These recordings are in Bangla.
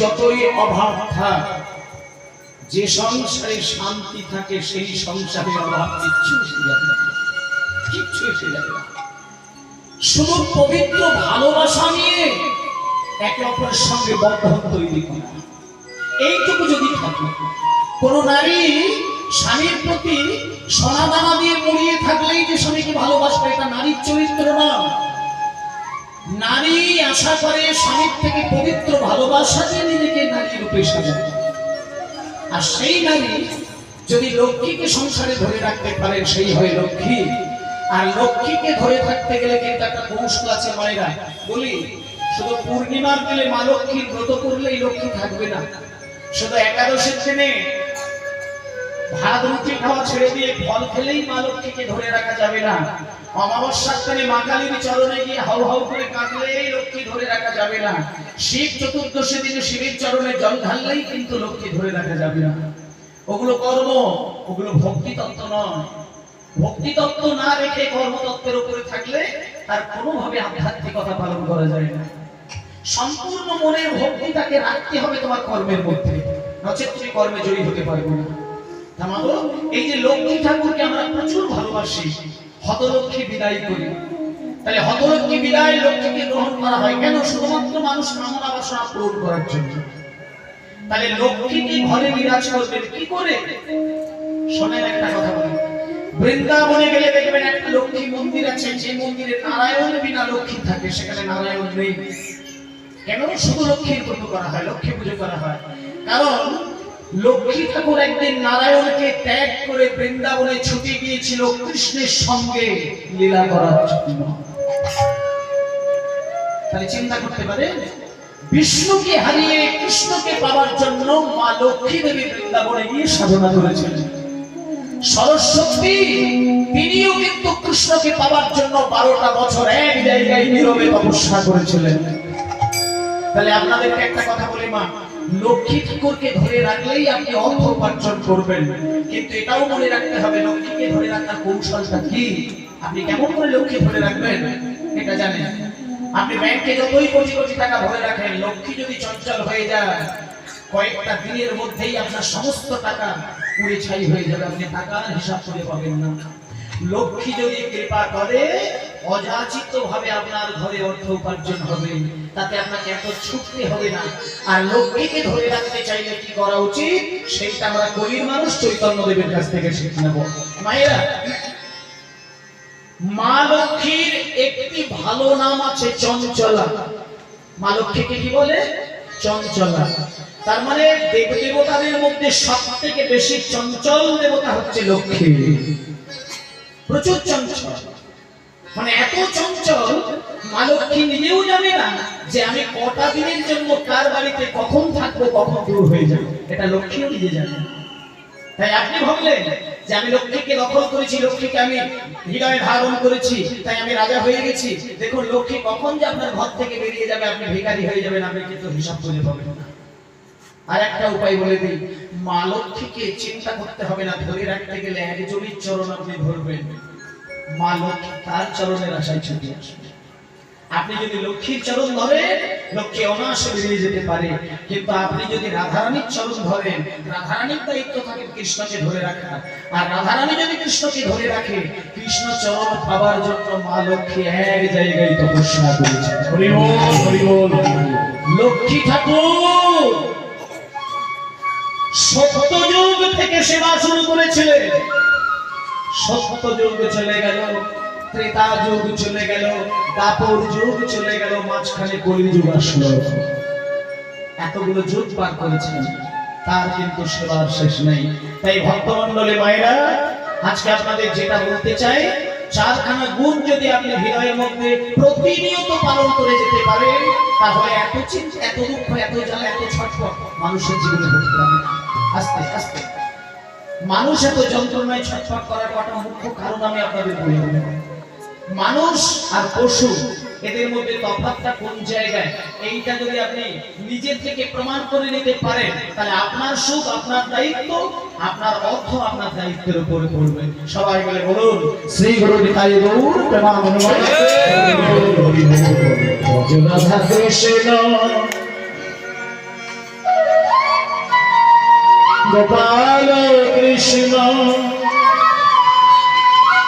যতই অভাব থাক, যে সংসারে শান্তি থাকে, সেই সংসারে অভাব কিচ্ছু কিচ্ছু এসে যাবে। শুধু পবিত্র ভালোবাসা নিয়ে একে অপরের সঙ্গে বন্ধন তৈরি করা। এইটুকু যদি থাকে, কোন নারী স্বামীর প্রতি সোনা দানা দিয়ে মুড়িয়ে থাকলেই যে স্বামীকে ভালোবাসবে, এটা নারীর চরিত্র না। নারী আশা করে স্বামীর থেকে পবিত্র ভালোবাসা দিয়ে নিজেকে নারী রূপে সাজায়। আর সেই নারী যদি লক্ষ্মীকে সংসারে ধরে রাখতে পারেন সেই হয় লক্ষ্মী। আর লক্ষ্মীকে ধরে থাকতে গেলে কিন্তু একটা কৌশল আছে মায়েরা। বলি, শুধু পূর্ণিমার দিলে মা লক্ষ্মীর ব্রত করলেই লক্ষ্মী থাকবে না। শুধু একাদশের দিনে ভাত রুটি খাওয়া ছেড়ে দিয়ে ফল খেলেই মা লক্ষ্মীকে ধরে রাখা যাবে না। অমাবস্যার দিনে মা কালীর চরণে গিয়ে হাউ হাউ করে কাঁদলেই লক্ষ্মী ধরে রাখা যাবে না। শিব চতুর্দশী দিনে শিবের চরণে জল ঢাললেই কিন্তু লক্ষ্মী ধরে রাখা যাবে না। ওগুলো কর্ম, ওগুলো নয়। না রেখে কর্মতত্ত্বের উপরে থাকলে তার কোনোভাবে আধ্যাত্মিকতা পালন করা যায় না। সম্পূর্ণ মনের ভক্তিটাকে রাখতে হবে তোমার কর্মের মধ্যে। নচেত তুমি কর্মে জড়িত হতে পারবে না। এই যে লক্ষ্মী ঠাকুরকে আমরা প্রচুর ভালোবাসি, হতলক্ষ্মী বিদায় করি। তাহলে হতলক্ষ্মী বিদায় লক্ষ্মীকে গ্রহণ করা হয় কেন? শুধুমাত্র মানুষ কামনা বাসনা পূরণ করার জন্য। তাহলে লক্ষ্মীকে ঘরে বিরাজ করবেন? কি করে? শোনেন একটা কথা বলি। বৃন্দাবনে গেলে দেখবেন একটা লক্ষ্মী মন্দির আছে, যে মন্দিরে নারায়ণ বিনা লক্ষ্মী থাকে, সেখানে নারায়ণ নেই। কেন? শুধু লক্ষ্মীর করা হয়, লক্ষ্মী পুজো করা হয়। কারণ লক্ষ্মী ঠাকুর একদিন নারায়ণকে ত্যাগ করে বৃন্দাবনে ছুটে গিয়েছিল কৃষ্ণের সঙ্গে লীলা করার জন্য। তাহলে চিন্তা করতে পারে বিষ্ণুকে হারিয়ে কৃষ্ণকে পাওয়ার জন্য মা লক্ষ্মী দেবী বৃন্দাবনে গিয়ে সাধনা করেছিলেন। সরস্বতী, তিনিও কিন্তু কৃষ্ণকে পাওয়ার জন্য বারোটা বছর এক জায়গায় নীরবে তপস্যা করেছিলেন। তাহলে আপনাদেরকে একটা কথা বলি মা লক্ষ্মী ঠাকুরকে ধরে রাখলেই আপনি অর্থ উপার্জন করবেন। কিন্তু এটাও মনে রাখতে হবে, লক্ষ্মীকে ধরে রাখার কৌশলটা কি? আপনি কেমন করে লক্ষ্মী ধরে রাখবেন? এটা জানেন। আপনি ব্যাংকে যতই কোটি কোটি টাকা ধরে রাখেন, লক্ষ্মী যদি চঞ্চল হয়ে যায়, কয়েকটা দিনের মধ্যেই আপনার সমস্ত টাকা পুড়ে ছাই হয়ে যাবে, আপনি টাকার হিসাব করে পাবেন না। লক্ষ্মী যদি কৃপা করে অযাচিত ভাবে আপনার ঘরে অর্থ উপার্জন হবে। তাতে আপনাকে এত ছুটতে হবে না। আর লক্ষ্মীকে ধরে রাখতে চাইলে কি করা উচিত? সেইটা আমরা কলির মানুষ চৈতন্য দেবের কাছ থেকে শিখে নেব। মায়েরা, মা লক্ষ্মীর একটি ভালো নাম আছে চঞ্চলা। মা লক্ষ্মীকে কি বলে? চঞ্চলা। তার মানে দেব দেবতাদের মধ্যে সব থেকে বেশি চঞ্চল দেবতা হচ্ছে লক্ষ্মী। প্রচুর চঞ্চল। মানে এত চঞ্চল ধারণ করেছি, তাই আমি রাজা হয়ে গেছি। দেখুন, লক্ষ্মী কখন যে আপনার ঘর থেকে বেরিয়ে যাবে, আপনি ভিখারি হয়ে যাবেন, আপনি কিন্তু হিসাব করে পাবেন না। আর একটা উপায় বলে দিই, মা লক্ষ্মীকে চিন্তা করতে হবে না, ধরে রাখতে গেলে একজনই চরণ আপনি ধরবেন। মা লক্ষ্মী তার চরণের আশায় ছুটে আসবে। আপনি যদি লক্ষ্মীর চরণ ধরেন লক্ষ্মী অনায়াসে বেরিয়ে যেতে পারে। কিন্তু আপনি যদি রাধারানীর চরণ ধরেন রাধারানীর দায়িত্ব থাকে কৃষ্ণকে ধরে রাখা। আর রাধারানী যদি কৃষ্ণকে ধরে রাখে কৃষ্ণ চরণ পাবার জন্য মা লক্ষ্মী এক জায়গায় তপস্যা করেছে হরি বল হরি বল। লক্ষ্মী ঠাকুর সত্যযুগ থেকে সেবা শুরু করেছিলেন। সত্য যুগ চলে গেল। ত্রেতা যুগ চলে গেল, দাপর যুগ চলে গেল, মাঝখানে কলি যুগ আসলো। এতগুলো যুগ পার করেছেন, তার কিন্তু সেবার শেষ নেই। তাই ভক্তমন্ডলী মায়েরা, আজকে আপনাদের যেটা বলতে চাই, চারখানা গুণ যদি আপনি হৃদয়ের মধ্যে প্রতিনিয়ত পালন করে যেতে পারেন, তাহলে এত চিন্তা, এত দুঃখ, এত জ্বালা, এত ছটফট মানুষের জীবনে হতে পারে আস্তে আস্তে। মানুষ এত যন্ত্রণায় ছটফট করার কটা মুখ্য কারণ আমি আপনাদের বলে দেব। মানুষ আর পশু এদের মধ্যে তফাৎটা কোন জায়গায় এইটা যদি আপনি নিজের থেকে প্রমাণ করে নিতে পারেন তাহলে আপনার সুখ আপনার দায়িত্ব আপনার অর্থ আপনার দায়িত্বের উপরে পড়বে সবাই মিলে বলুন শ্রী গুরু নিতাই গৌর প্রেমানন্দ রাধা কৃষ্ণ কৃষ্ণ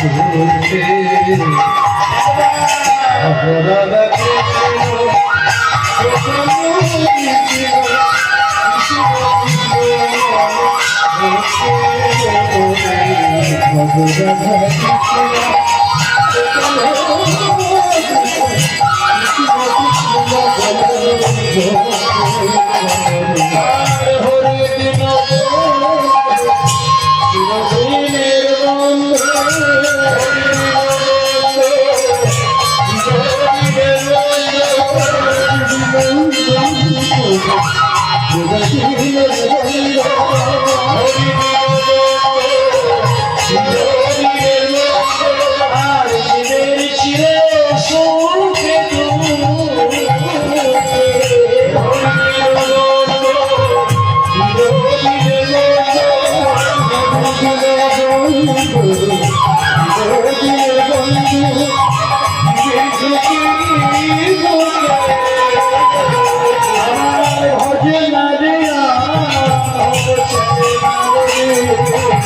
শুনতে অপরাধ ভগবান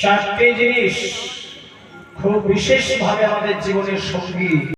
চারটি জিনিস খুব বিশেষভাবে আমাদের জীবনের সঙ্গী।